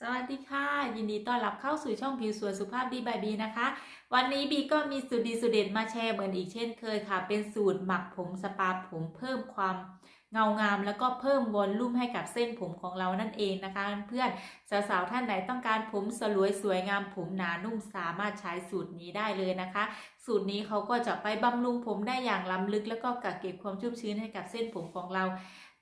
สวัสดีค่ะ ยินดีต้อนรับเข้าสู่ช่องผิวสวยสุภาพดีบายบีนะคะ วันนี้บีก็มีสูตรดีสูตรเด็ดมาแชร์เหมือนอีกเช่นเคยค่ะ เป็นสูตรหมักผมสปาผมเพิ่มความเงางาม แล้วก็เพิ่มวอลลุ่มให้กับเส้นผมของเรานั่นเองนะคะ เพื่อนสาวๆท่านไหนต้องการผมสลวยสวยงามผมหนานุ่มสามารถใช้สูตรนี้ได้เลยนะคะ สูตรนี้เขาก็จะไปบำรุงผมได้อย่างล้ำลึก แล้วก็กักเก็บความชุ่มชื้นให้กับเส้นผมของเรา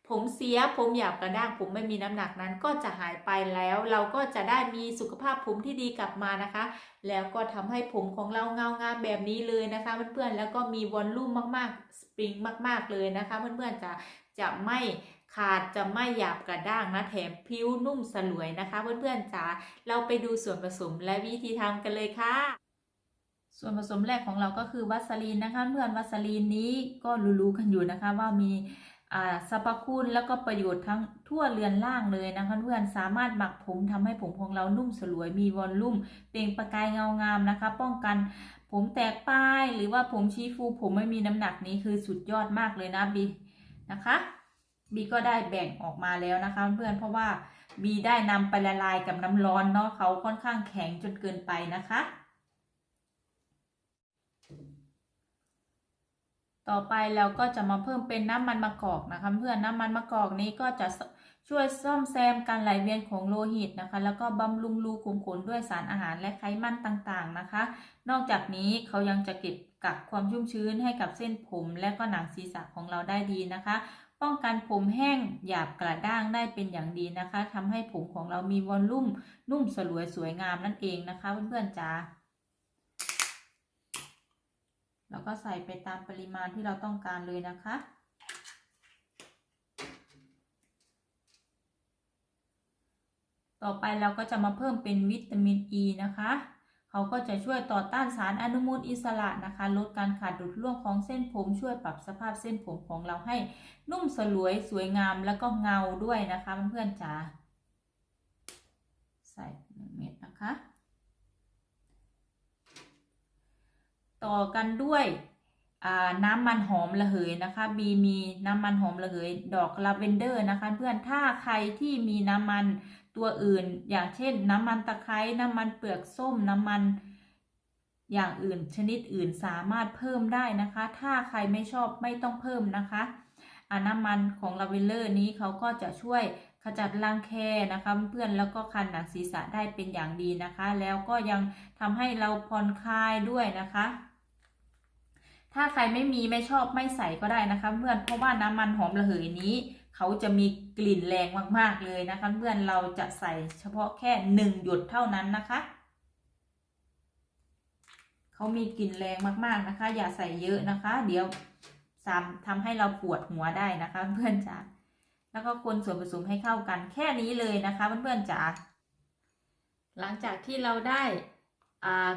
ผมเสียผมหยาบกระด้างผมไม่มีน้ำหนักนั้นก็จะหายไปแล้ว เราก็จะได้มีสุขภาพผมที่ดีกลับมานะคะ แล้วก็ทำให้ผมของเราเงางามแบบนี้เลยนะคะเพื่อนๆแล้วก็มีวอลลุ่มมากๆสปริงมาก ๆเลยนะคะเพื่อนๆจะจะไม่ขาดจะไม่หยาบกระด้างนะแถมผิวนุ่มสลวยนะคะ เพื่อนๆจ๋าเราไปดูส่วนผสมและวิธีทำกันเลยค่ะส่วนผสมแรกของเราก็คือวัสลีนนะคะเพื่อนวัสลีนนี้ก็รู้ๆกันอยู่นะคะว่ามี สรรพคุณแล้วก็ประโยชน์ทั้งทั่วเรือนล่างเลยนะคะเพื่อนสามารถหมักผมทำให้ผมของเรานุ่มสลวยมีวอลลุ่มเปล่งประกายเงางามนะคะ ป้องกันผมแตกป้ายหรือว่าผมชี้ฟู ผมไม่มีน้ำหนักนี้คือสุดยอดมากเลยนะบีนะคะบีก็ได้แบ่งออกมาแล้วนะคะ เพื่อนเพราะว่าบีได้นำไปละลายกับน้ำร้อนเนาะเขาค่อนข้างแข็งจนเกินไปนะคะ ต่อไปเราก็จะมาเพิ่มเป็นน้ำมันมะกอกนะคะ เพื่อนน้ำมันมะกอกนี้ก็จะช่วยซ่อมแซมการไหลเวียนของโลหิตนะคะ แล้วก็บำรุงรูขุมขนด้วยสารอาหารและไขมันต่างๆนะคะ นอกจากนี้เขายังจะเก็บกักความชุ่มชื้นให้กับเส้นผมและก็หนังศีรษะของเราได้ดีนะคะ ป้องกันผมแห้งหยาบกระด้างได้เป็นอย่างดีนะคะทำให้ผมของเรามีวอลลุ่มนุ่มสลวยสวยงามนั่นเองนะคะเพื่อนๆจ๋า แล้วก็ใส่ไปตามปริมาณที่เราต้องการเลยนะคะ ต่อไปเราก็จะมาเพิ่มเป็นวิตามินอ e ีนะคะเขาก็จะช่วยต่อต้านสารอนุมูลอิสระนะคะ ลดการขาดดุดร่วงของเส้นผมช่วยปรับสภาพเส้นผมของเราให้นุ่มสลวยสวยงามแล้วก็เงาด้วยนะคะเพื่อนๆจ๋าใส่หนึ่งเม็ดนะคะ ต่อกันด้วยน้ำมันหอมระเหยนะคะบีมีน้ำมันหอมระเหย ดอกลาเวนเดอร์นะคะ เพื่อนถ้าใครที่มีน้ำมันตัวอื่น อย่างเช่น น้ำมันตะไคร้น้ำมันเปลือกส้มน้ำมัน อย่างอื่นชนิดอื่นสามารถเพิ่มได้นะคะ ถ้าใครไม่ชอบไม่ต้องเพิ่มนะคะน้ำมันของลาเวนเดอร์นี้เขาก็จะช่วยขจัดรังแคนะคะเพื่อนแล้วก็คันหนังศีรษะได้เป็นอย่างดีนะคะ แล้วก็ยังทำให้เราผ่อนคลายด้วยนะคะ ถ้าใครไม่มีไม่ชอบไม่ใส่ก็ได้นะคะ เพื่อนเพราะว่าน้ำมันหอมระเหยนี้ เขาจะมีกลิ่นแรงมากๆเลยนะคะ เพื่อนเราจะใส่เฉพาะแค่หนึ่งหยดเท่านั้นนะคะเขามีกลิ่นแรงมากๆนะคะ อย่าใส่เยอะนะคะ เดี๋ยวสามทำให้เราปวดหัวได้นะคะ เพื่อนจ๋าแล้วก็คนส่วนผสมให้เข้ากันแค่นี้เลยนะคะ เพื่อนๆจ๋าหลังจากที่เราได้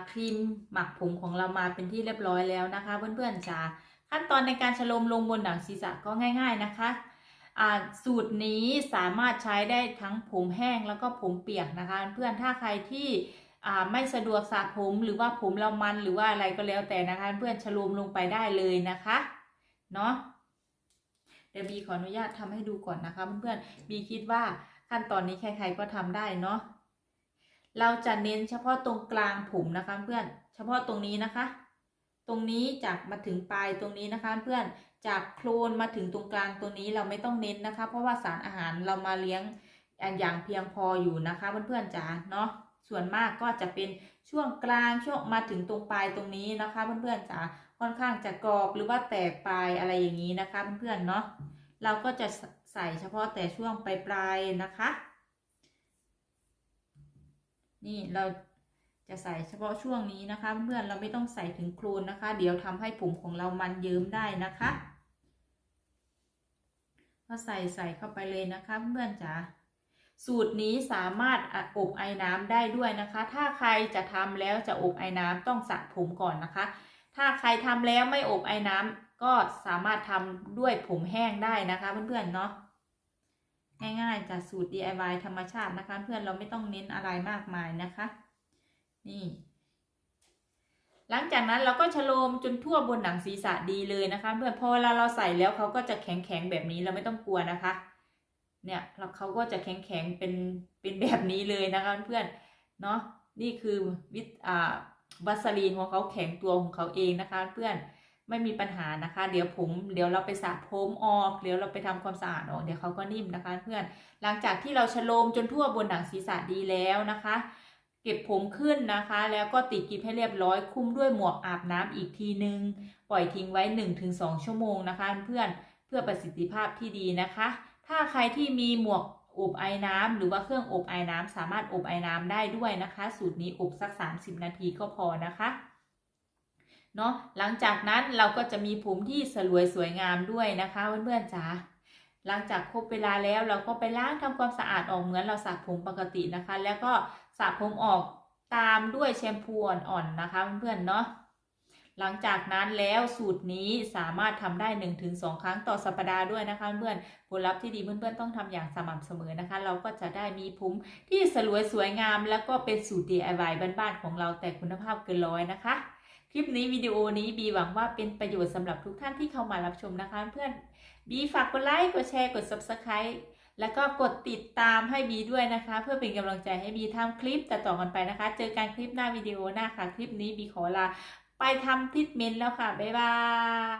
ครีมหมักผมของเรามาเป็นที่เรียบร้อยแล้วนะคะ เพื่อนๆจ๋าขั้นตอนในการฉลมลงบนหนังศีรษะก็ง่าย ๆนะคะสูตรนี้สามารถใช้ได้ทั้งผมแห้งแล้วก็ผมเปียกนะคะ เพื่อนถ้าใครที่ไม่สะดวกสระผมหรือว่าผมเรามันหรือว่าอะไรก็แล้วแต่นะคะ เพื่อนฉลมลงไปได้เลยนะคะเนาะเดี๋ยวบีขออนุญาตทำให้ดูก่อนนะคะ เพื่อนๆบีคิดว่าขั้นตอนนี้ใครๆก็ทำได้เนาะ เราจะเน้นเฉพาะตรงกลางผมนะคะเพื่อน เฉพาะตรงนี้นะคะ ตรงนี้จากมาถึงปลายตรงนี้นะคะเพื่อน จากโคลนมาถึงตรงกลางตรงนี้เราไม่ต้องเน้นนะคะ เพราะว่าสารอาหารเรามาเลี้ยงอย่างเพียงพออยู่นะคะเพื่อนๆจ๋าเนาะ ส่วนมากก็จะเป็นช่วงกลางช่วงมาถึงตรงปลายตรงนี้นะคะเพื่อนๆจ๋า ค่อนข้างจะกรอบหรือว่าแตกปลายอะไรอย่างนี้นะคะเพื่อนๆเนาะ เราก็จะใส่เฉพาะแต่ช่วงปลายปลายนะคะ นี่เราจะใส่เฉพาะช่วงนี้นะคะ เพื่อนเราไม่ต้องใส่ถึงโคลนนะคะ เดี๋ยวทำให้ผมของเรามันเยิ้มได้นะคะก็ใส่ใส่เข้าไปเลยนะคะ เพื่อนจ๋าสูตรนี้สามารถอบไอ้น้ำได้ด้วยนะคะ ถ้าใครจะทำแล้วจะอบไอ้น้ำต้องสระผมก่อนนะคะ ถ้าใครทำแล้วไม่อบไอ้น้ำก็สามารถทำด้วยผมแห้งได้นะคะ เพื่อนๆเนาะ ง่ายๆจากสูตร DIY ธรรมชาตินะคะ เพื่อนเราไม่ต้องเน้นอะไรมากมายนะคะ นี่ หลังจากนั้นเราก็ชโลมจนทั่วบนหนังศีรษะดีเลยนะคะเพื่อนพอเวลาเราใส่แล้วเขาก็จะแข็งๆแบบนี้เราไม่ต้องกลัวนะคะ เนี่ยแล้วเขาก็จะแข็งแข็งๆเป็นเป็นแบบนี้เลยนะคะเพื่อนเนาะนี่คือวิตอ่าวัสลีนของเขาแข็งตัวของเขาเองนะคะเพื่อน ไม่มีปัญหานะคะ เดี๋ยวผมเดี๋ยวเราไปสระผมออก เดี๋ยวเราไปทำความสะอาดออก เดี๋ยวเขาก็นิ่มนะคะ เพื่อน หลังจากที่เราชโลมจนทั่วบนหนังศีรษะดีแล้วนะคะ เก็บผมขึ้นนะคะ แล้วก็ติดกิบให้เรียบร้อยคุ้มด้วยหมวกอาบน้ำอีกทีนึง ปล่อยทิ้งไว้ 1-2 ชั่วโมงนะคะ เพื่อนเพื่อประสิทธิภาพที่ดีนะคะ ถ้าใครที่มีหมวกอบไอ้น้ำหรือว่าเครื่องอบไอ้น้ำสามารถอบไอ้น้ำได้ด้วยนะคะ สูตรนี้อบสัก 30 นาทีก็พอนะคะ เนาะหลังจากนั้นเราก็จะมีผมที่สลวยสวยงามด้วยนะคะเพื่อนๆจ๋าหลังจากครบเวลาแล้วเราก็ไปล้างทำความสะอาดออกเหมือนเราสระผมปกตินะคะ แล้วก็สระผมออกตามด้วยแชมพูอ่อนๆนะคะเพื่อนๆเนาะหลังจากนั้นแล้วสูตรนี้สามารถทำได้ 1-2 ครั้งต่อสัปดาห์ด้วยนะคะเพื่อนผลลัพธ์ที่ดีเพื่อนๆต้องทำอย่างสม่ำเสมอนะคะ เราก็จะได้มีผมที่สลวยสวยงาม แล้วก็เป็นสูตร DIY บ้านๆของเราแต่คุณภาพเกินร้อยนะคะ คลิปนี้วิดีโอนี้บีหวังว่าเป็นประโยชน์สำหรับทุกท่านที่เข้ามารับชมนะคะเพื่อนบีฝากกดไลค์กดแชร์กด Subscribe แล้วก็กดติดตามให้บีด้วยนะคะ เพื่อเป็นกำลังใจให้บีทำคลิปต่อๆกันไปนะคะ เจอกันคลิปหน้าวิดีโอหน้าค่ะ คลิปนี้บีขอลาไปทำทรีทเมนต์แล้วค่ะ บ๊ายบาย